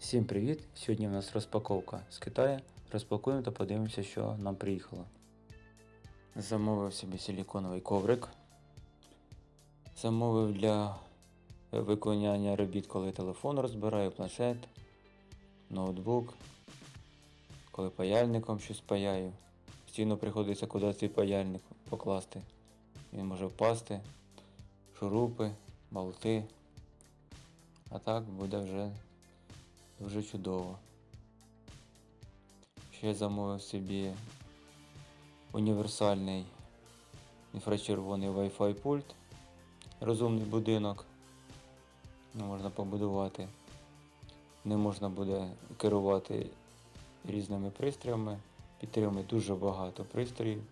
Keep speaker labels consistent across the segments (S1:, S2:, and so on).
S1: Всім привіт! Сьогодні у нас розпаковка з Китаю. Розпакуємо та подивимося, що нам приїхало. Замовив собі силіконовий коврик. Замовив для виконання робіт, коли телефон розбираю, планшет, ноутбук, коли паяльником щось паяю. Постійно приходиться кудись цей паяльник покласти. Він може впасти, шурупи, болти. А так буде вже Дуже чудово. Ще замовив собі універсальний інфрачервоний Wi-Fi пульт. Розумний будинок. Ну, Можна побудувати. Не можна буде керувати різними пристроями. Підтримує дуже багато пристроїв,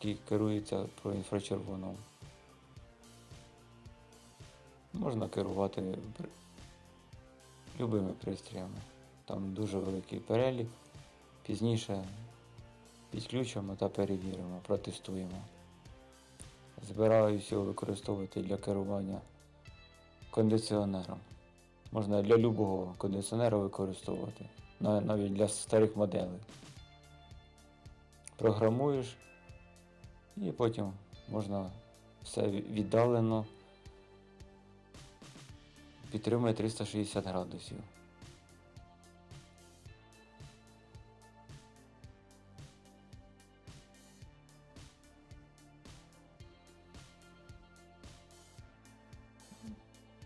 S1: які керуються по інфрачервоному. Можна керувати любими пристроями. Там дуже великий перелік. Пізніше підключимо та перевіримо, протестуємо. Збираюся використовувати для керування кондиціонером. Можна для любого кондиціонера використовувати, навіть для старих моделей. Програмуєш і потім можна все віддалено підтримує 360 градусів.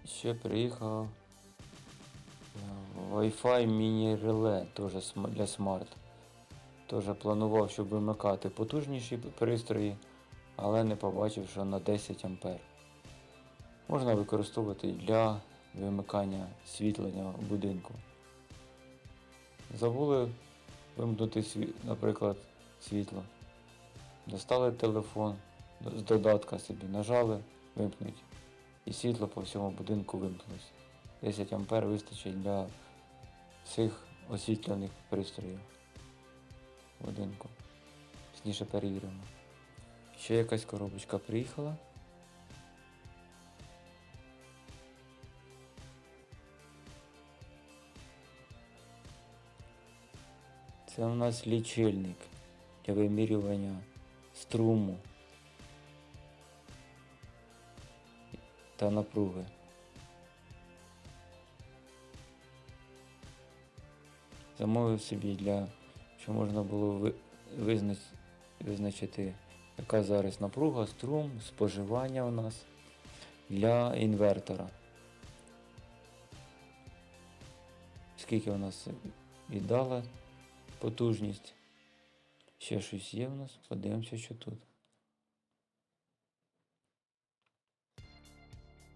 S1: Ще приїхав е, Wi-Fi міні-реле теж для смарт. Теж планував, щоб вимикати потужніші пристрої, але не побачив, що на 10 А. Можна використовувати для вимикання світлення в будинку. Забули вимкнути, наприклад, світло. Достали телефон з додатка собі, нажали вимкнуть. І світло по всьому будинку вимкнулося. 10 А вистачить для всіх освітлених пристроїв будинку. Пізніше перевіримо. Ще якась коробочка приїхала. Це у нас лічильник для вимірювання струму та напруги. Замовив собі для, щоб можна було визначити, яка зараз напруга, струм, споживання у нас для інвертора. Скільки у нас віддала потужність. Ще щось є в нас. Подивимося, що тут.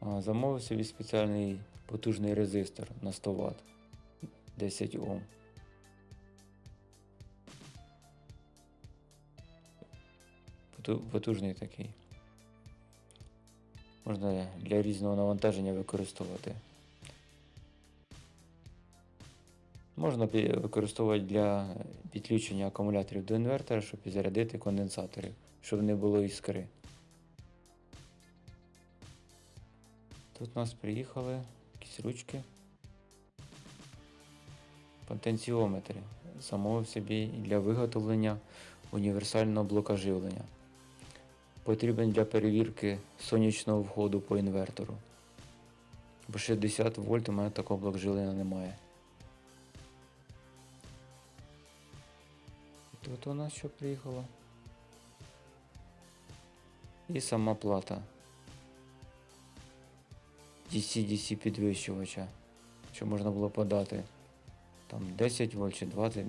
S1: А, замовив спеціальний потужний резистор на 100 Вт. 10 Ом. Потужний такий. Можна для різного навантаження використовувати. Можна використовувати для підключення акумуляторів до інвертора, щоб зарядити конденсатори, щоб не було іскри. Тут у нас приїхали якісь ручки. Потенціометри. Замовив собі для виготовлення універсального блока живлення. Потрібен для перевірки сонячного входу по інвертору. Бо 60 вольт у мене такого блок живлення немає. Тут у нас що приїхало? І сама плата. DC-DC підвищувача. Що можна було подати. Там 10 вольт чи 20,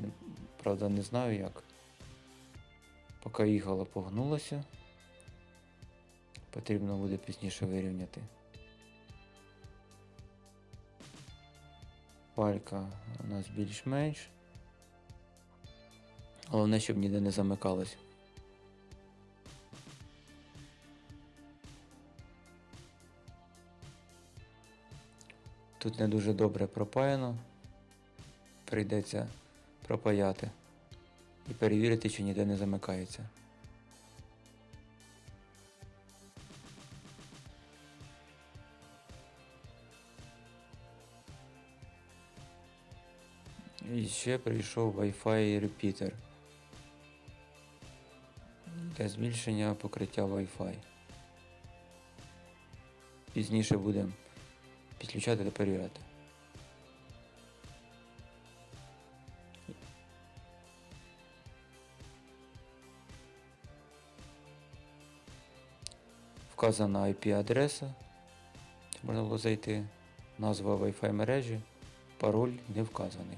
S1: правда не знаю як. Поки їхала, погнулася. Потрібно буде пізніше вирівняти. Палька у нас більш-менш. Головне, щоб ніде не замикалось. Тут не дуже добре пропаяно. Прийдеться пропаяти і перевірити, чи ніде не замикається. І ще прийшов Wi-Fi repeater. Для збільшення покриття Wi-Fi. Пізніше будемо підключати та перевіряти. Вказана IP-адреса, можна було зайти, назва Wi-Fi мережі, пароль не вказаний.